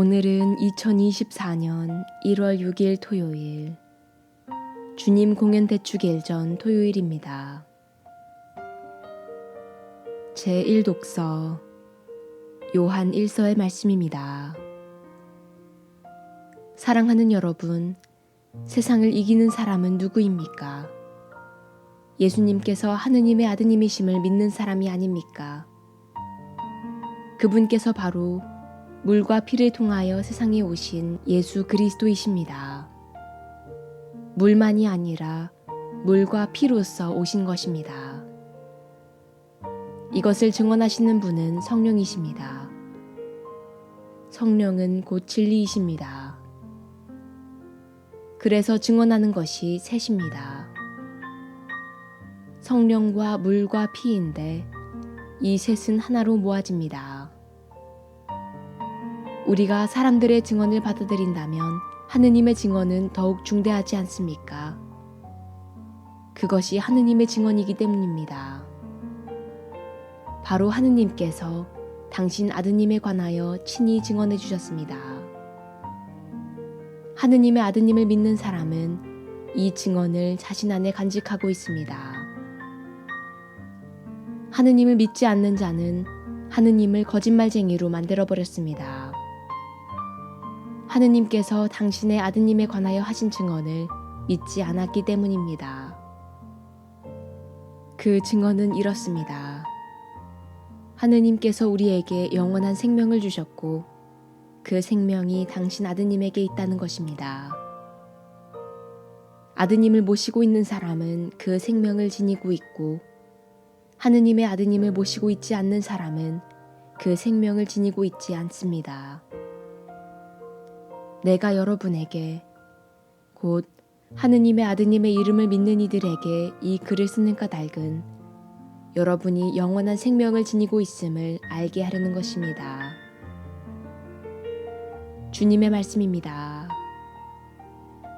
오늘은 2024년 1월 6일 토요일, 주님 공연 대축일 전 토요일입니다. 제1독서 요한 1서의 말씀입니다. 사랑하는 여러분, 세상을 이기는 사람은 누구입니까? 예수님께서 하느님의 아드님이심을 믿는 사람이 아닙니까? 그분께서 바로 물과 피를 통하여 세상에 오신 예수 그리스도이십니다. 물만이 아니라 물과 피로서 오신 것입니다. 이것을 증언하시는 분은 성령이십니다. 성령은 곧 진리이십니다. 그래서 증언하는 것이 셋입니다. 성령과 물과 피인데 이 셋은 하나로 모아집니다. 우리가 사람들의 증언을 받아들인다면 하느님의 증언은 더욱 중대하지 않습니까? 그것이 하느님의 증언이기 때문입니다. 바로 하느님께서 당신 아드님에 관하여 친히 증언해 주셨습니다. 하느님의 아드님을 믿는 사람은 이 증언을 자신 안에 간직하고 있습니다. 하느님을 믿지 않는 자는 하느님을 거짓말쟁이로 만들어 버렸습니다. 하느님께서 당신의 아드님에 관하여 하신 증언을 믿지 않았기 때문입니다. 그 증언은 이렇습니다. 하느님께서 우리에게 영원한 생명을 주셨고 그 생명이 당신 아드님에게 있다는 것입니다. 아드님을 모시고 있는 사람은 그 생명을 지니고 있고 하느님의 아드님을 모시고 있지 않는 사람은 그 생명을 지니고 있지 않습니다. 내가 여러분에게 곧 하느님의 아드님의 이름을 믿는 이들에게 이 글을 쓰는 까닭은 여러분이 영원한 생명을 지니고 있음을 알게 하려는 것입니다. 주님의 말씀입니다.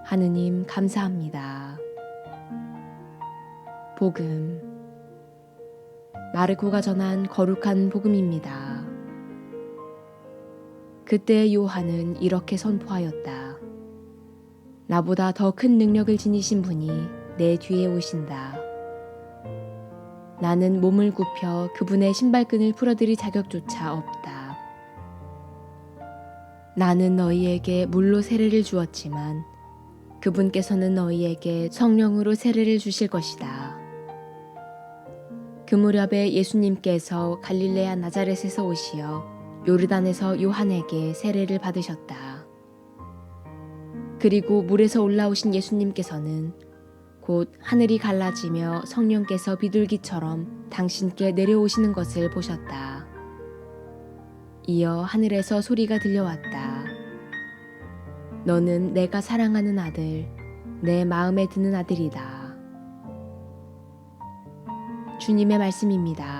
하느님 감사합니다. 복음 마르코가 전한 거룩한 복음입니다. 그때 요한은 이렇게 선포하였다. 나보다 더 큰 능력을 지니신 분이 내 뒤에 오신다. 나는 몸을 굽혀 그분의 신발끈을 풀어드릴 자격조차 없다. 나는 너희에게 물로 세례를 주었지만 그분께서는 너희에게 성령으로 세례를 주실 것이다. 그 무렵에 예수님께서 갈릴레아 나자렛에서 오시어 요르단에서 요한에게 세례를 받으셨다. 그리고 물에서 올라오신 예수님께서는 곧 하늘이 갈라지며 성령께서 비둘기처럼 당신께 내려오시는 것을 보셨다. 이어 하늘에서 소리가 들려왔다. 너는 내가 사랑하는 아들, 내 마음에 드는 아들이다. 주님의 말씀입니다.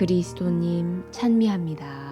그리스도님 찬미합니다.